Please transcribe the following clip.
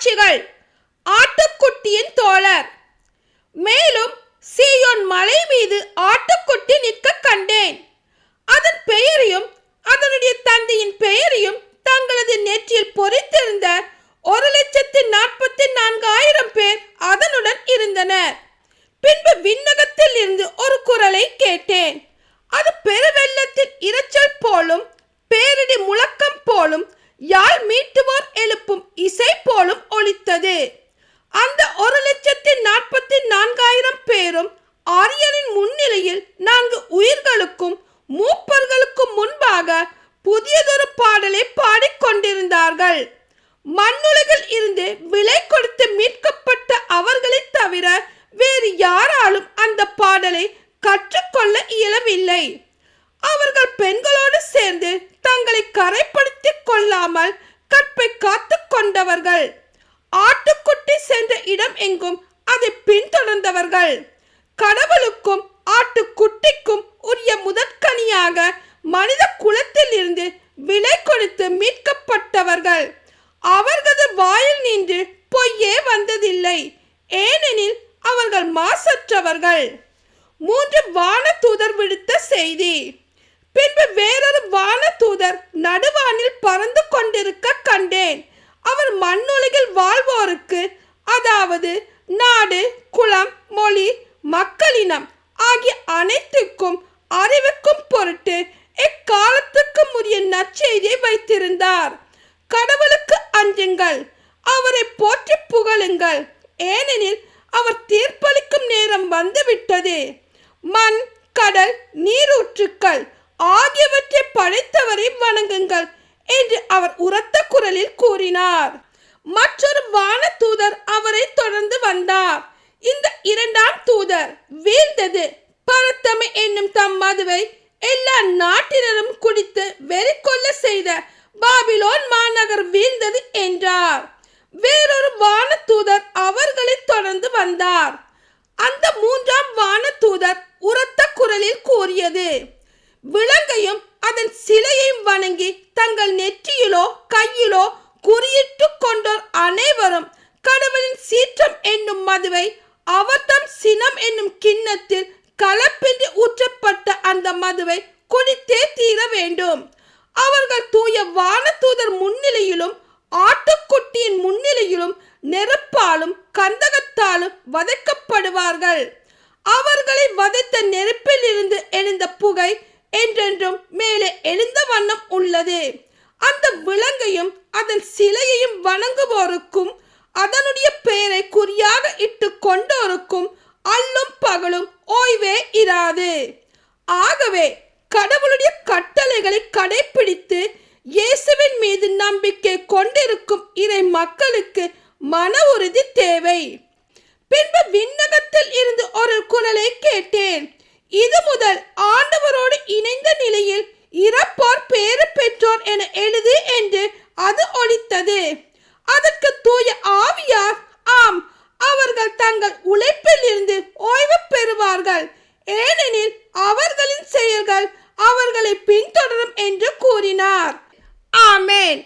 காட்சிகள். ஆட்டுக்குட்டியின் தோழர். மேலும் சீயோன் மலை மீது ஆட்டுக்குட்டி நிற்க கண்டேன். அதன் பெயரையும் அதனுடைய தந்தையின் பெயரையும் தங்களது நெற்றியில் பொறித்திருந்த ஒரு லட்சத்தி நாற்பத்தி நான்காயிரம் பேர் அதனுடன் இருந்தனர். பின்பு விண்ணகத்தில் இருந்து ஒரு குரலை கேட்டேன். அது பெருவெள்ளத்தின் இரைச்சல் போலும் பேரிடி முழக்கம் போலும் யாழ் மீட்டு முன்னிலையில் நான்கு உயிர்களுக்கும் மூப்பர்களுக்கும் முன்பாக புதியதொரு பாடலை பாடிக்கொண்டிருந்தார்கள். மண்ணுலகில் இருந்து விலை கொடுத்து மீட்கப்பட்ட அவர்களை தவிர வேறு யாராலும் அந்த பாடலை கற்றுக்கொள்ள இயலவில்லை. அவர்கள் பெண்களோடு சேர்ந்து தங்களை கரைப்படுத்திக் கொள்ளாமல் கற்பை காத்து கொண்டவர்கள். ஆட்டுக்குட்டி சென்ற இடம் எங்கும் அதை பின்தொடர்ந்தவர்கள். கடவுளுக்கும் ஆட்டுக்குட்டிக்கும் உரிய முதற்கனியாக மனித குலத்தில் இருந்து விலை கொடுத்து மீட்கப்பட்டவர்கள். அவர்களது வாயில் நின்று பொய்யே வந்ததில்லை. ஏனெனில் அவர்கள் மாசற்றவர்கள். மூன்று வானதூதர் விடுத்த செய்தி. பின்பு வேறொரு வானதூதர் நடுவானில் பறந்து கொண்டிருக்க கண்டேன். அவர் மண்ணுலகில் வாழ்வோருக்கு அதாவது நாடு குலம் மொழி மக்களினம் ஆகிய அனைத்துக்கும் அறிவுக்கும் பொருட்டு எக்காலத்துக்கு உரிய நற்செய்தியை வைத்திருந்தார். கடவுளுக்கு அஞ்சுங்கள் அவரை போற்றி புகழுங்கள். ஏனெனில் அவர் தீர்ப்பளிக்கும் நேரம் வந்துவிட்டது. மண் கடல் நீரூற்றுக்கள் ஆகியவற்றை படைத்தவரை வணங்குங்கள் என்று அவர் உரத்த குரலில் கூறினார். மற்றொரு வான தூதர் அவரை தொடர்ந்து வந்தார். இந்த இரண்டாம் தூதர் வீழ்ந்தது. பரத்தமை என்னும் தம் மதுவை எல்லா நாட்டினரும் குடித்து வெறி கொள்ள செய்த பாபிலோன் மாநகர் வீழ்ந்தது என்றார். வேறொரு வானதூதர் அவர்களை தொடர்ந்து வந்தார். அந்த மூன்றாம் வானதூதர் உரத்த குரலில் கூறியது விலங்கையும் அதன் சிலையையும் வணங்கி தங்கள் நெற்றியிலோ கையிலோ குறியிட்டு கொண்டோர் அனைவரும் கடவுளின் சீற்றம் என்னும் மதுவை அவர்தம் சினம் என்னும் கிண்ணத்தில் கலப்பின்றி ஊற்றப்பட்ட அந்த மதுவை குடித்தே தீர வேண்டும். அவர்கள் தூய வானதூதர் முன்னிலையிலும் ஆட்டுக்குட்டியின் முன்னிலையிலும் நெருப்பாலும் கந்தகத்தாலும் வதைக்கப்படுவார்கள். அவர்களை வதைத்த நெருப்பில் இருந்து எழுந்த புகை என்றென்றும் மேலே எழுந்த வண்ணம் உள்ளது. அந்த விலங்கையும் அதன் சிலையையும் வணங்குவோருக்கும் அதனுடைய பெயரை குறியாக இட்டு கொண்டோருக்கும் அல்லும் பகலும் ஓய்வே இராது. ஆகவே கடவுளுடைய கட்டளைகளை கடைபிடித்து இயேசுவின் மீது நம்பிக்கை கொண்டிருக்கும் இறை மக்களுக்கு மன உறுதி தேவை. பின்பு விண்ணகத்தில் இருந்து ஒரு குரலை கேட்டேன். இது முதல் ஆண்டவரோடு இணைந்த நிலையில் இறப்போர் பேறு பெற்றோர் என எழுது என்று அது ஒழித்தது அதற்கு தூய ஆவியார் ஆம் அவர்கள் தங்கள் உழைப்பில் இருந்து ஓய்வு பெறுவார்கள். ஏனெனில் அவர்களின் செயல்கள் அவர்களை பின்தொடரும் என்று கூறினார். ஆமேன்.